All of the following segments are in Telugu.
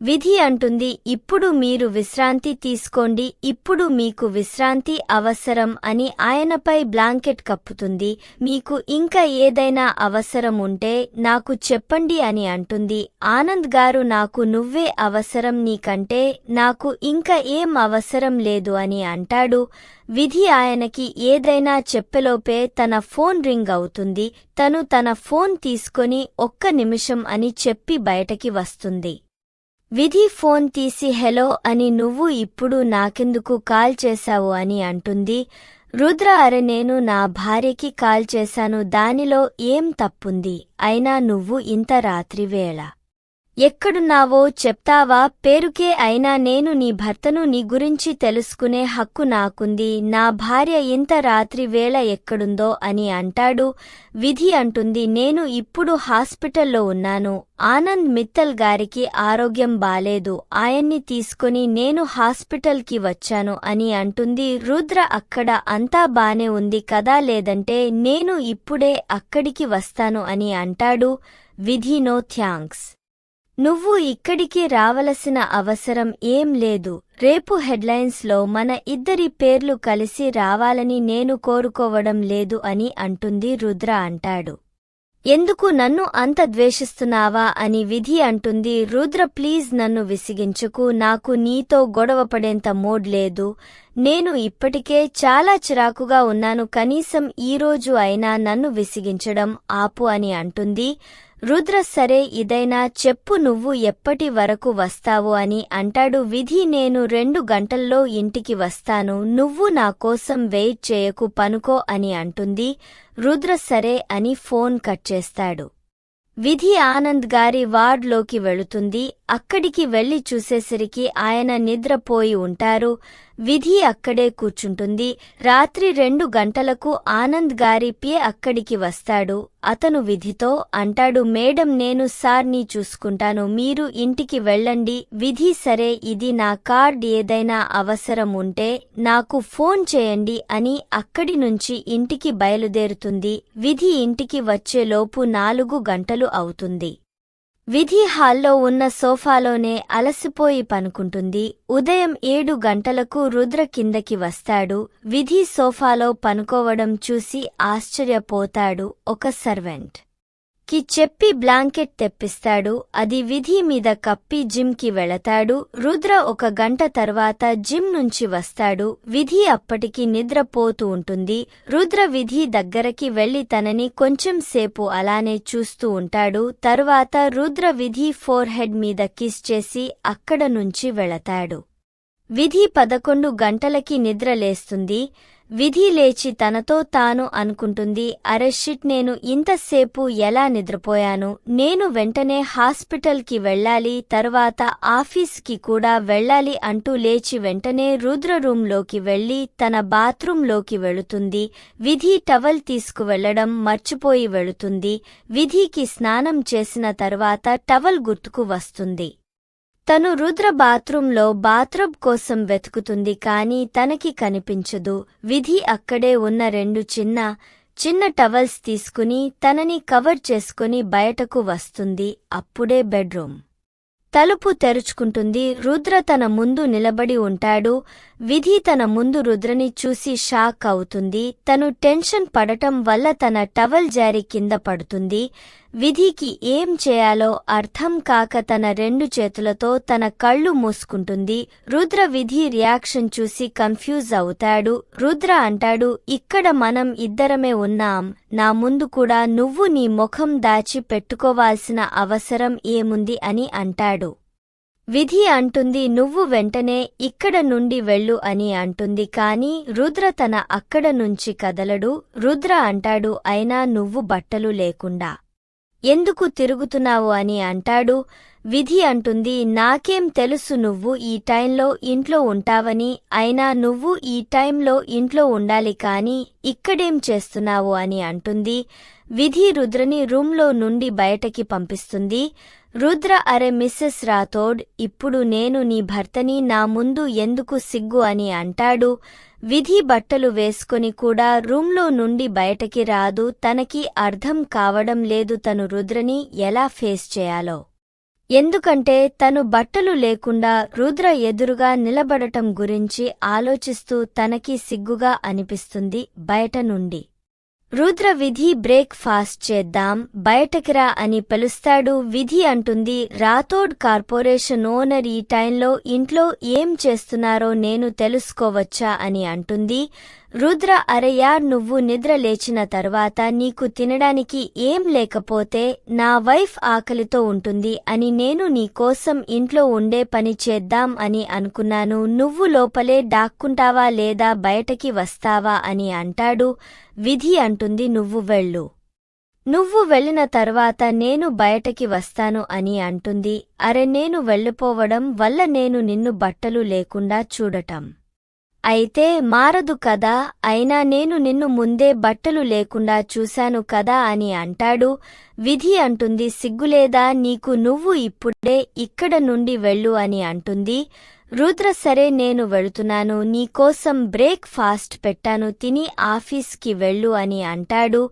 విధి అంటుంది ఇప్పుడు మీరు విశ్రాంతి తీసుకోండి ఇప్పుడు మీకు విశ్రాంతి అవసరం అని ఆయనపై బ్లాంకెట్ కప్పుతుంది. మీకు ఇంకా ఏదైనా అవసరం ఉంటే నాకు చెప్పండి అని అంటుంది. ఆనంద్ గారు నాకు నువ్వే అవసరం నీకంటే నాకు ఇంకా ఏం అవసరం లేదు అని అంటాడు. విధి ఆయనకి ఏదైనా చెప్పెలోపే తన ఫోన్ రింగ్ అవుతుంది. తను తన ఫోన్ తీసుకొని ఒక్క నిమిషం అని చెప్పి బయటకి వస్తుంది. విధి ఫోన్ తీసి హెలో అని నువ్వు ఇప్పుడు నాకెందుకు కాల్ చేశావు అని అంటుంది. రుద్ర అరె నేను నా భార్యకి కాల్ చేశాను దానిలో ఏం తప్పుంది? అయినా నువ్వు ఇంత రాత్రివేళ ఎక్కడున్నావో చెప్తావా? పేరుకే అయినా నేను నీ భర్తను నీ గురించి తెలుసుకునే హక్కు నాకుంది. నా భార్య ఇంత రాత్రి వేళ ఎక్కడుందో అని అంటాడు. విధి అంటుంది నేను ఇప్పుడు హాస్పిటల్లో ఉన్నాను. ఆనంద్ మిత్తల్ గారికి ఆరోగ్యం బాలేదు. ఆయన్ని తీసుకుని నేను హాస్పిటల్కి వచ్చాను అని అంటుంది. రుద్ర అక్కడ అంతా బానే ఉంది కదా లేదంటే నేను ఇప్పుడే అక్కడికి వస్తాను అని అంటాడు. విధి నో థ్యాంక్స్. నువ్వు ఇక్కడికి రావలసిన అవసరం ఏం లేదు. రేపు హెడ్లైన్స్లో మన ఇద్దరి పేర్లు కలిసి రావాలని నేను కోరుకోవడం లేదు అని అంటుంది రుద్ర అంటాడు. ఎందుకు నన్ను అంత ద్వేషిస్తున్నావా అని విధి అంటుంది రుద్ర. ప్లీజ్ నన్ను విసిగించుకు నాకు నీతో గొడవపడేంత మోడ్ లేదు. నేను ఇప్పటికే చాలా చిరాకుగా ఉన్నాను కనీసం ఈరోజు అయినా నన్ను విసిగించడం ఆపు అని అంటుంది రుద్ర సరే ఇదైనా చెప్పు నువ్వు ఎప్పటి వరకు వస్తావు అని అంటాడు విధి. నేను రెండు గంటల్లో ఇంటికి వస్తాను నువ్వు నా కోసం వెయిట్ చేయకు పనుకో అని అంటుంది రుద్ర సరే అని ఫోన్ కట్ చేస్తాడు. విధి ఆనంద్ గారి వార్డ్లోకి వెళుతుంది. అక్కడికి వెళ్ళి చూసేసరికి ఆయన నిద్రపోయి ఉంటారు. విధి అక్కడే కూర్చుంటుంది. రాత్రి రెండు గంటలకు ఆనంద్ గారి పే అక్కడికి వస్తాడు. అతను విధితో అంటాడు మేడం నేను సార్ని చూసుకుంటాను. మీరు ఇంటికి వెళ్ళండి. విధి సరే ఇది నా కార్డ్ ఏదైనా అవసరం ఉంటే నాకు ఫోన్ చేయండి అని అక్కడి నుంచి ఇంటికి బయలుదేరుతుంది. విధి ఇంటికి వచ్చేలోపు నాలుగు గంటలు అవుతుంది. విధి హాల్లో ఉన్న సోఫాలోనే అలసిపోయి పనుకుంటుంది. ఉదయం ఏడు గంటలకు రుద్ర కిందకి వస్తాడు. విధి సోఫాలో పనుకోవడం చూసి ఆశ్చర్యపోతాడు ఒక సర్వెంట్. కి చెప్పి బ్లాంకెట్ తెప్పిస్తాడు అది విధి మీద కప్పి జిమ్కి వెళతాడు రుద్ర ఒక గంట తర్వాత జిమ్ నుంచి వస్తాడు విధి అప్పటికి నిద్రపోతూ ఉంటుంది రుద్ర విధి దగ్గరకి వెళ్ళి తనని కొంచెం సేపు అలానే చూస్తూ ఉంటాడు తరువాత రుద్ర విధి ఫోర్ హెడ్ మీద కిస్ చేసి అక్కడ నుంచి వెళతాడు. విధి పదకొండు గంటలకి నిద్రలేస్తుంది విధి లేచి తనతో తాను అనుకుంటుంది అరెషిట్ నేను ఇంతసేపు ఎలా నిద్రపోయాను? నేను వెంటనే హాస్పిటల్కి వెళ్ళాలి తరువాత ఆఫీస్కి కూడా వెళ్ళాలి అంటూ లేచి వెంటనే రుద్ర రూంలోకి వెళ్ళి తన బాత్రూంలోకి వెళుతుంది. విధి టవల్ తీసుకువెళ్ళడం మర్చిపోయి వెళుతుంది. విధికి స్నానం చేసిన తరువాత టవల్ గుర్తుకు వస్తుంది. తను రుద్ర బాత్రూంలో బాత్రబ్ కోసం వెతుకుతుంది కాని తనకి కనిపించదు. విధి అక్కడే ఉన్న రెండు చిన్న చిన్న టవల్స్ తీసుకుని తనని కవర్ చేసుకుని బయటకు వస్తుంది. అప్పుడే బెడ్రూమ్. తలుపు తెరుచుకుంటుంది. రుద్ర తన ముందు నిలబడి ఉంటాడు. విధి తన ముందు రుద్రని చూసి షాక్ అవుతుంది. తను టెన్షన్ పడటం వల్ల తన టవల్ జారి కింద పడుతుంది. విధికి ఏం చేయాలో అర్థం కాక తన రెండు చేతులతో తన కళ్ళు మూసుకుంటుంది. రుద్ర విధి రియాక్షన్ చూసి కన్ఫ్యూజ్ అవుతాడు. రుద్ర అంటాడు ఇక్కడ మనం ఇద్దరమే ఉన్నాం. నా ముందు కూడా నువ్వు నీ ముఖం దాచి పెట్టుకోవాల్సిన అవసరం ఏముంది? అని అంటాడు. విధి అంటుంది నువ్వు వెంటనే ఇక్కడ నుండి వెళ్ళు అని అంటుంది. కాని రుద్ర తన అక్కడ నుంచి కదలడు. రుద్ర అంటాడు అయినా నువ్వు బట్టలు లేకుండా. ఎందుకు తిరుగుతున్నావు అని అంటాడు. విధి అంటుంది నాకేం తెలుసు నువ్వు ఈ టైంలో ఇంట్లో ఉంటావని. అయినా నువ్వు ఈ టైంలో ఇంట్లో ఉండాలి కాని ఇక్కడేం చేస్తున్నావు అని అంటుంది. విధి రుద్రని రూంలో నుండి బయటకి పంపిస్తుంది. రుద్ర అరె మిస్సెస్ రాథోడ్ ఇప్పుడు నేను నీ భర్తని నా ముందు ఎందుకు సిగ్గు అని అంటాడు. విధి బట్టలు వేసుకొని కూడా రూంలో నుండి బయటకి రాదు. తనకి అర్థం కావడం లేదు తను రుద్రని ఎలా ఫేస్ చేయాలో. ఎందుకంటే తను బట్టలు లేకుండా రుద్ర ఎదురుగా నిలబడటం గురించి ఆలోచిస్తూ తనకి సిగ్గుగా అనిపిస్తుంది బయట నుండి. రుద్ర విధి బ్రేక్ ఫాస్ట్ చేద్దాం బయటకిరా అని పిలుస్తాడు విధి అంటుంది రాథోడ్ కార్పొరేషన్ ఓనర్ ఈ టైంలో ఇంట్లో ఏం చేస్తున్నారో నేను తెలుసుకోవచ్చా అని అంటుంది రుద్ర అరయ్యా నువ్వు నిద్ర లేచిన తర్వాత నీకు తినడానికి ఏం లేకపోతే నా వైఫ్ ఆకలితో ఉంటుంది అని నేను నీకోసం ఇంట్లో ఉండే పని చేద్దాం అని అనుకున్నాను. నువ్వు లోపలే దాక్కుంటావా లేదా బయటకి వస్తావా అని అంటాడు. విధి అంటుంది నువ్వు వెళ్ళు. నువ్వు వెళ్ళిన తర్వాత నేను బయటకి వస్తాను అని అంటుంది. అరే నేను వెళ్ళిపోవడం వల్ల నేను నిన్ను బట్టలు లేకుండా చూడటం. అయితే మారదు కదా అయినా నేను నిన్ను ముందే బట్టలు లేకుండా చూశాను కదా అని అంటాడు. విధి అంటుంది సిగ్గులేదా నీకు నువ్వు ఇప్పుడే ఇక్కడ నుండి వెళ్ళు అని అంటుంది. రుద్ర సరే నేను వెళుతున్నాను నీకోసం బ్రేక్ ఫాస్ట్ పెట్టాను తిని ఆఫీస్కి వెళ్ళు అని అంటాడు.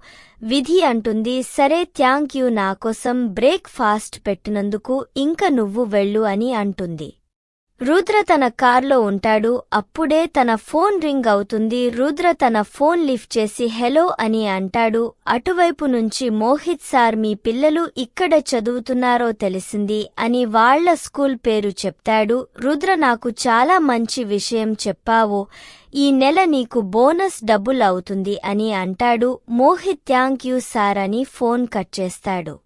విధి అంటుంది సరే థ్యాంక్ యూ నాకోసం బ్రేక్ ఫాస్ట్ పెట్టినందుకు ఇంక నువ్వు వెళ్ళు అని అంటుంది. రుద్ర తన కార్లో ఉంటాడు. అప్పుడే తన ఫోన్ రింగ్ అవుతుంది. రుద్ర తన ఫోన్ లిఫ్ట్ చేసి హెలో అని అంటాడు. అటువైపు నుంచి మోహిత్ సార్ మీ పిల్లలు ఇక్కడ చదువుతున్నారో తెలిసింది అని వాళ్ళ స్కూల్ పేరు చెప్తాడు. రుద్ర నాకు చాలా మంచి విషయం చెప్పావు. ఈ నెల నీకు బోనస్ డబ్బులు అవుతుంది అని అంటాడు. మోహిత్ థ్యాంక్ యూ సార్ అని ఫోన్ కట్ చేస్తాడు.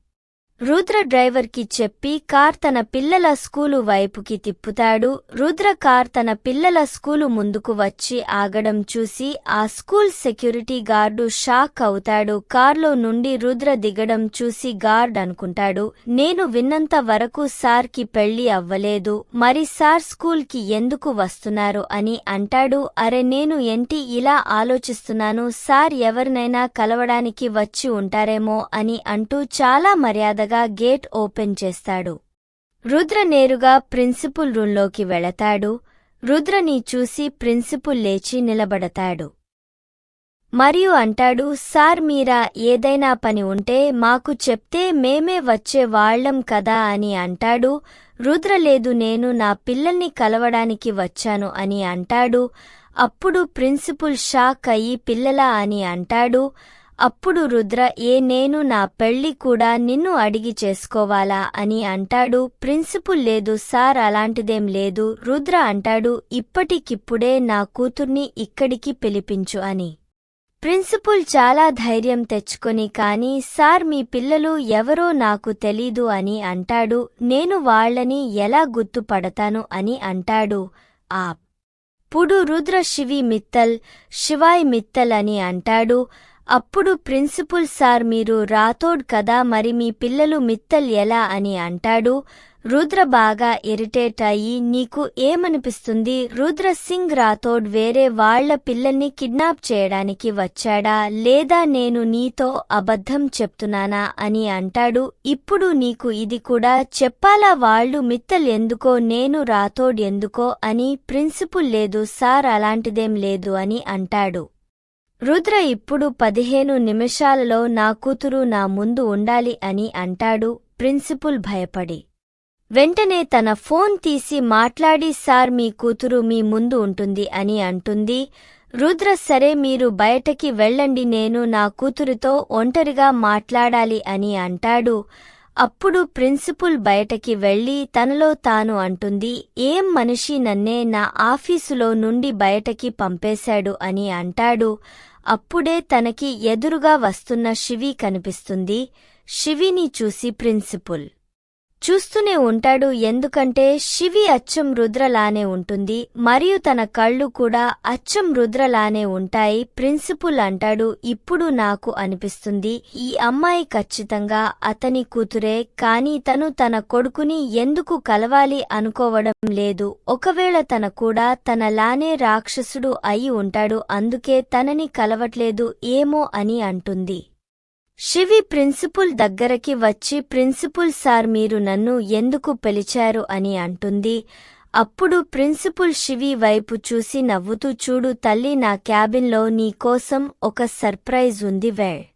రుద్ర డ్రైవర్కి చెప్పి కార్ తన పిల్లల స్కూలు వైపుకి తిప్పుతాడు. రుద్ర కార్ తన పిల్లల స్కూలు ముందుకు వచ్చి ఆగడం చూసి ఆ స్కూల్ సెక్యూరిటీ గార్డు షాక్ అవుతాడు. కార్లో నుండి రుద్ర దిగడం చూసి గార్డ్ అనుకుంటాడు నేను విన్నంత వరకు సార్కి పెళ్ళి అవ్వలేదు. మరి సార్ స్కూల్కి ఎందుకు వస్తున్నారు? అని అంటాడు. అరే నేను ఏంటి ఇలా ఆలోచిస్తున్నాను? సార్ ఎవరినైనా కలవడానికి వచ్చి ఉంటారేమో? అని అంటూ చాలా మర్యాద మెల్లగా గేట్ ఓపెన్ చేస్తాడు. రుద్ర నేరుగా ప్రిన్సిపుల్ రూంలోకి వెళతాడు. రుద్రని చూసి ప్రిన్సిపుల్ లేచి నిలబడతాడు. మరియు అంటాడు సార్ మీరా ఏదైనా పని ఉంటే మాకు చెప్తే మేమే వచ్చే వాళ్ళం కదా అని అంటాడు. రుద్ర లేదు నేను నా పిల్లల్ని కలవడానికి వచ్చాను అని అంటాడు. అప్పుడు ప్రిన్సిపుల్ షాక్ అయ్యి పిల్లలా అని అంటాడు. అప్పుడు రుద్ర ఏ నేను నా పెళ్ళి కూడా నిన్ను అడిగి చేసుకోవాలా? అని అంటాడు. ప్రిన్సిపుల్ లేదు సార్ అలాంటిదేం లేదు. రుద్ర అంటాడు. ఇప్పటికిప్పుడే నా కూతుర్ని ఇక్కడికి పిలిపించు అని. ప్రిన్సిపుల్ చాలా ధైర్యం తెచ్చుకొని కాని సార్ మీ పిల్లలు ఎవరో నాకు తెలీదు అని అంటాడు. నేను వాళ్ళని ఎలా గుర్తుపడతాను అని అంటాడు. ఆ పుడు రుద్ర శివి మిత్తల్ శివాయ్ మిత్తల్ అని అంటాడు. అప్పుడు ప్రిన్సిపుల్ సార్ మీరు రాథోడ్ కదా మరి మీ పిల్లలు మిత్తల్ ఎలా అని అంటాడు. రుద్ర బాగా ఇరిటేట్ అయ్యి నీకు ఏమనిపిస్తుంది? రుద్ర సింగ్ రాథోడ్ వేరే వాళ్ళ పిల్లల్ని కిడ్నాప్ చేయడానికి వచ్చాడా? లేదా నేను నీతో అబద్ధం చెప్తున్నానా అని అంటాడు. ఇప్పుడు నీకు ఇది కూడా చెప్పాలా? వాళ్ళు మిత్తల్ ఎందుకో నేను రాథోడ్ ఎందుకో అని ప్రిన్సిపుల్ లేదు సార్ అలాంటిదేం లేదు అని అంటాడు. రుద్ర ఇప్పుడు పదిహేను నిమిషాలలో నా కూతురు నా ముందు ఉండాలి అని అంటాడు ప్రిన్సిపుల్ భయపడి. వెంటనే తన ఫోన్ తీసి మాట్లాడి సార్ మీ కూతురు మీ ముందు ఉంటుంది అని అంటుంది. రుద్ర సరే మీరు బయటకి వెళ్ళండి నేను నా కూతురితో ఒంటరిగా మాట్లాడాలి అని అంటాడు. అప్పుడు ప్రిన్సిపుల్ బయటకి వెళ్ళి తనలో తాను అంటుంది ఏం మనిషి నన్నే నా ఆఫీసులో నుండి బయటకి పంపేశాడు అని అంటాడు. అప్పుడే తనకి ఎదురుగా వస్తున్న శివి కనిపిస్తుంది. శివిని చూసి ప్రిన్సిపుల్ చూస్తూనే ఉంటాడు ఎందుకంటే శివి అచ్చం రుద్రలానే ఉంటుంది మరియు తన కళ్ళు కూడా అచ్చం రుద్రలానే ఉంటాయి ప్రిన్సిపుల్ అంటాడు ఇప్పుడు నాకు అనిపిస్తుంది ఈ అమ్మాయి ఖచ్చితంగా అతని కూతురే కాని తను తన కొడుకుని ఎందుకు కలవాలి అనుకోవడం లేదు. ఒకవేళ తన కూడా తనలానే రాక్షసుడు అయి ఉంటాడు అందుకే తనని కలవట్లేదు ఏమో అని అంటుంది. శివి ప్రిన్సిపుల్ దగ్గరకి వచ్చి ప్రిన్సిపుల్ సార్ మీరు నన్ను ఎందుకు పిలిచారు? అని అంటుంది. అప్పుడు ప్రిన్సిపుల్ శివి వైపు చూసి నవ్వుతూ చూడు తల్లి నా క్యాబిన్లో నీకోసం ఒక సర్ప్రైజ్ ఉంది వే.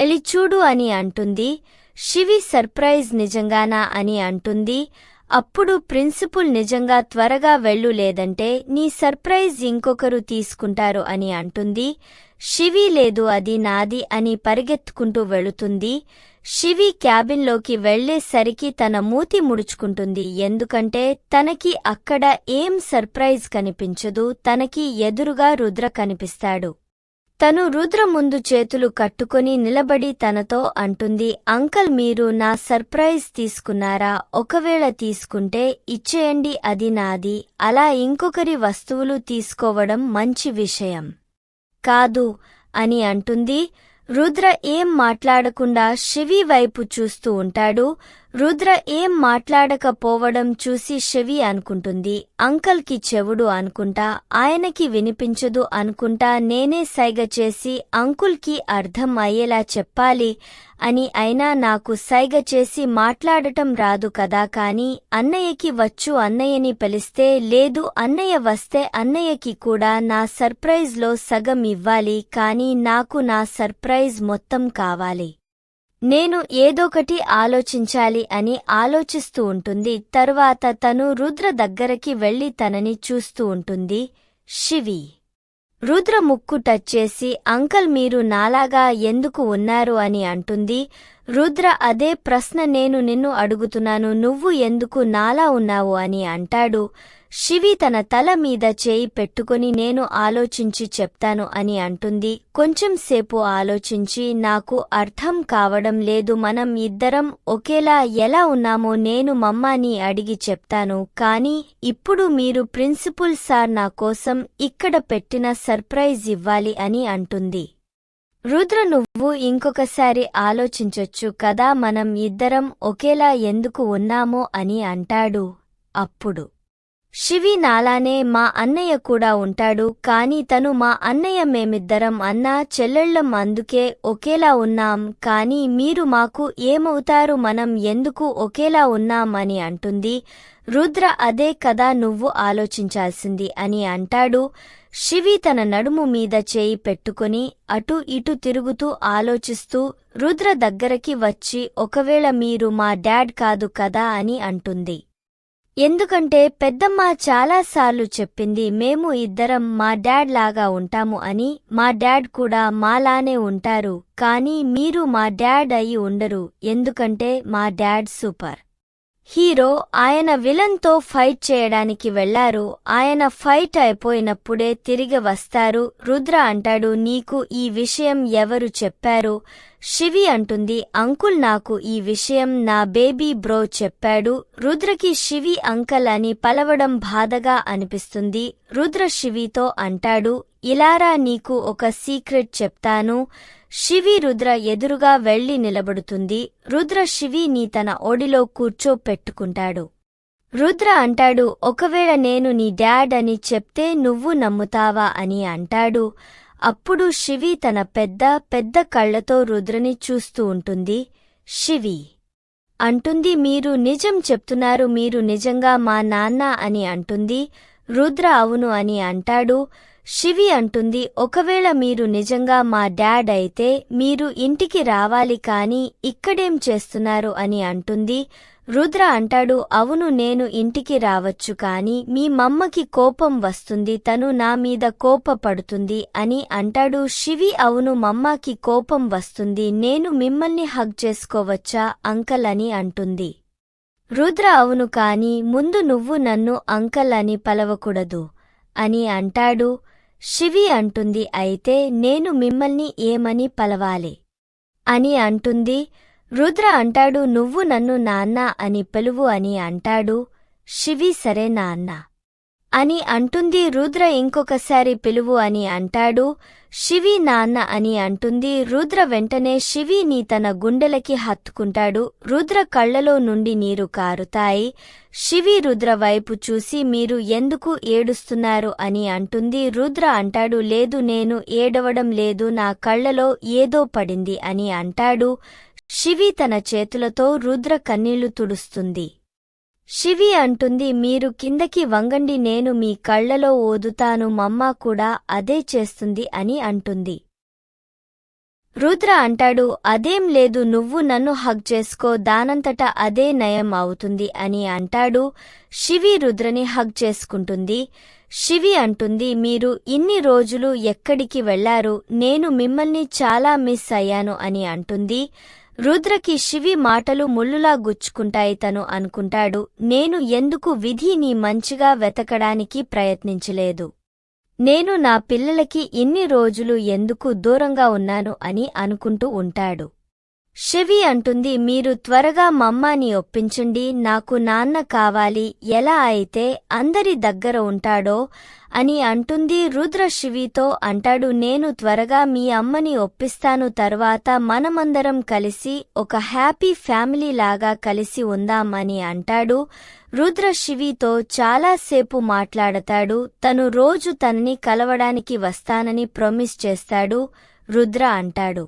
ఎలి చూడు అని అంటుంది. శివి సర్ప్రైజ్ నిజంగానా? అని అంటుంది. అప్పుడు ప్రిన్సిపుల్ నిజంగా త్వరగా వెళ్ళు లేదంటే నీ సర్ప్రైజ్ ఇంకొకరు తీసుకుంటారు అని అంటుంది. శివి లేదు అది నాది అని పరిగెత్తుకుంటూ వెళుతుంది. శివి క్యాబిన్లోకి వెళ్ళేసరికి తన మూతి ముడుచుకుంటుంది. ఎందుకంటే తనకి అక్కడ ఏం సర్ప్రైజ్ కనిపించదు తనకి ఎదురుగా రుద్ర కనిపిస్తాడు. తను రుద్ర ముందు చేతులు కట్టుకొని నిలబడి తనతో అంటుంది అంకల్ మీరు నా సర్ప్రైజ్ తీసుకున్నారా? ఒకవేళ తీసుకుంటే ఇచ్చేయండి అది నాది. అలా ఇంకొకరి వస్తువులు తీసుకోవడం మంచి విషయం. కాదు అని అంటుంది. రుద్ర ఏం మాట్లాడకుండా శివి వైపు చూస్తూ ఉంటాడు. రుద్ర ఏం మాట్లాడకపోవడం చూసి శవి అనుకుంటుంది. అంకల్కి చెవుడు అనుకుంటా ఆయనకి వినిపించదు అనుకుంటా నేనే సైగ చేసి అంకుల్కి అర్థం అయ్యేలా చెప్పాలి అని అయినా నాకు సైగ చేసి మాట్లాడటం రాదు కదా కాని అన్నయ్యకి వచ్చు అన్నయ్యని పిలిస్తే లేదు అన్నయ్య వస్తే అన్నయ్యకి కూడా నా సర్ప్రైజ్లో సగం ఇవ్వాలి కాని నాకు నా సర్ప్రైజ్ మొత్తం కావాలి. నేను ఏదోకటి ఆలోచించాలి అని ఆలోచిస్తూ ఉంటుంది. తరువాత తను రుద్ర దగ్గరకి వెళ్ళి తనని చూస్తూ ఉంటుంది. శివి. రుద్ర ముక్కు టచ్ చేసి అంకల్ మీరు నాలాగా ఎందుకు ఉన్నారు అని అంటుంది. రుద్ర అదే ప్రశ్న నేను నిన్ను అడుగుతున్నాను. నువ్వు ఎందుకు నాలా ఉన్నావు అని అంటాడు. శివి తన తల మీద చేయి పెట్టుకుని నేను ఆలోచించి చెప్తాను అని అంటుంది. కొంచెం సేపు ఆలోచించి నాకు అర్థం కావడం లేదు. మనం ఇద్దరం ఒకేలా ఎలా ఉన్నామో నేను మమ్మాని అడిగి చెప్తాను. కాని ఇప్పుడు మీరు ప్రిన్సిపుల్ సార్ నా కోసం ఇక్కడ పెట్టిన సర్ప్రైజ్ ఇవ్వాలి అని అంటుంది. రుద్ర నువ్వు ఇంకొకసారి ఆలోచించొచ్చు కదా. మనం ఇద్దరం ఒకేలా ఎందుకు ఉన్నామో అని అంటాడు అప్పుడు. శివి నాలానే మా అన్నయ్య కూడా ఉంటాడు కాని తను మా అన్నయ్య మేమిద్దరం అన్నా చెల్లెళ్ళం అందుకే ఒకేలా ఉన్నాం కాని మీరు మాకు ఏమవుతారు మనం ఎందుకు ఒకేలా ఉన్నాం అని అంటుంది. రుద్ర అదే కదా నువ్వు ఆలోచించాల్సింది అని అంటాడు. శివి తన నడుము మీద చేయి పెట్టుకుని అటు ఇటు తిరుగుతూ ఆలోచిస్తూ రుద్ర దగ్గరకి వచ్చి ఒకవేళ మీరు మా డాడ్ కాదు కదా అని అంటుంది. ఎందుకంటే పెద్దమ్మ చాలాసార్లు చెప్పింది మేము ఇద్దరం మా డాడ్ లాగా ఉంటాము అని. మా డాడ్ కూడా మాలానే ఉంటారు కానీ మీరు మా డాడ్ అయి ఉండరు ఎందుకంటే మా డాడ్ సూపర్. హీరో ఆయన విలన్తో ఫైట్ చేయడానికి వెళ్ళారు. ఆయన ఫైట్ అయిపోయినప్పుడే తిరిగి వస్తారు. రుద్ర అంటాడు నీకు ఈ విషయం ఎవరు చెప్పారు? శివి అంటుంది అంకుల్ నాకు ఈ విషయం నా బేబీ బ్రో చెప్పాడు. రుద్రకి శివి అంకల్ అని పలవడం బాధగా అనిపిస్తుంది. రుద్ర శివితో అంటాడు ఇలారా నీకు ఒక సీక్రెట్ చెప్తాను. శివి రుద్ర ఎదురుగా వెళ్ళి నిలబడుతుంది. రుద్ర శివిని తన ఒడిలో కూర్చోపెట్టుకుంటాడు రుద్ర అంటాడు ఒకవేళ నేను నీ డాడ్ అని చెప్తే నువ్వు నమ్ముతావా? అని అంటాడు. అప్పుడు శివి తన పెద్ద పెద్ద కళ్ళతో రుద్రని చూస్తూ ఉంటుంది. శివి అంటుంది మీరు నిజం చెప్తున్నారు మీరు నిజంగా మా నాన్న అని అంటుంది. రుద్ర అవును అని అంటాడు. శివి అంటుంది ఒకవేళ మీరు నిజంగా మా డాడ్ అయితే మీరు ఇంటికి రావాలి కాని ఇక్కడేం చేస్తున్నారు? అని అంటుంది. రుద్ర అంటాడు అవును నేను ఇంటికి రావచ్చు కాని మీ మమ్మకి కోపం వస్తుంది తను నా మీద కోపపడుతుంది అని అంటాడు. శివి అవును మమ్మకి కోపం వస్తుంది నేను మిమ్మల్ని హగ్ చేసుకోవచ్చా అంకల్ అని అంటుంది. రుద్ర అవును కాని ముందు నువ్వు నన్ను అంకల్ అని పలవకూడదు అని అంటాడు. శివి అంటుంది అయితే నేను మిమ్మల్ని ఏమని పలవాలి? అని అంటుంది రుద్ర అంటాడు నువ్వు నన్ను నాన్న అని పిలువు అని అంటాడు శివి సరే నాన్న. అని అంటుంది రుద్ర ఇంకొకసారి పిలువు అని అంటాడు. శివి నాన్న అని అంటుంది రుద్ర వెంటనే శివిని తన గుండెలకి హత్తుకుంటాడు. రుద్ర కళ్ళలో నుండి నీరు కారుతాయి. శివి రుద్ర వైపు చూసి మీరు ఎందుకు ఏడుస్తున్నారు అని అంటుంది రుద్ర అంటాడు. లేదు నేను ఏడవడం లేదు నా కళ్ళలో ఏదో పడింది అని అంటాడు. శివి తన చేతులతో రుద్ర కన్నీళ్ళు తుడుస్తుంది. శివి అంటుంది మీరు కిందకి వంగండి నేను మీ కళ్ళలో ఓదుతాను మమ్మ కూడా అదే చేస్తుంది అని అంటుంది. రుద్ర అంటాడు అదేం లేదు నువ్వు నన్ను హగ్ చేసుకో దానంతట అదే నయం అవుతుంది అని అంటాడు. శివి రుద్రని హగ్ చేసుకుంటుంది. శివి అంటుంది మీరు ఇన్ని రోజులు ఎక్కడికి వెళ్ళారు నేను మిమ్మల్ని చాలా మిస్ అయ్యాను అని అంటుంది. రుద్రకి శివి మాటలు ముల్లులా గుచ్చుకుంటాయి తను అనుకుంటాడు. నేను ఎందుకు విధిని మంచిగా వెతకడానికి ప్రయత్నించలేదు. నేను నా పిల్లలకి ఇన్ని రోజులు ఎందుకు దూరంగా ఉన్నాను అని అనుకుంటూ ఉంటాడు. శివి అంటుంది మీరు త్వరగా మమ్మాని ఒప్పించండి నాకు నాన్న కావాలి ఎలా అయితే అందరి దగ్గర ఉంటాడో అని అంటుంది రుద్ర శివితో అంటాడు నేను త్వరగా మీ అమ్మని ఒప్పిస్తాను తర్వాత మనమందరం కలిసి ఒక హ్యాపీ ఫ్యామిలీ లాగా కలిసి ఉందామని అంటాడు. రుద్ర శివితో చాలాసేపు మాట్లాడతాడు తను రోజు తనని కలవడానికి వస్తానని ప్రొమిస్ చేస్తాడు రుద్ర అంటాడు.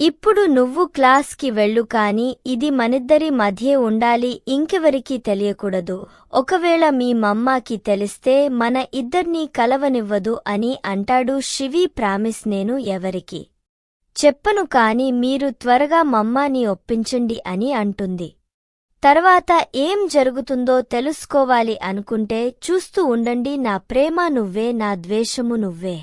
ఇప్పుడు నువ్వు క్లాస్కి వెళ్ళు కాని ఇది మనిద్దరి మధ్యే ఉండాలి ఇంకెవరికీ తెలియకూడదు. ఒకవేళ మీ మమ్మాకి తెలిస్తే మన ఇద్దర్నీ కలవనివ్వదు అని అంటాడు శివి ప్రామిస్ నేను ఎవరికి. చెప్పను కాని మీరు త్వరగా మమ్మాని ఒప్పించండి అని అంటుంది. తర్వాత ఏం జరుగుతుందో తెలుసుకోవాలి అనుకుంటే చూస్తూ ఉండండి నా ప్రేమ నువ్వే నా ద్వేషము నువ్వే.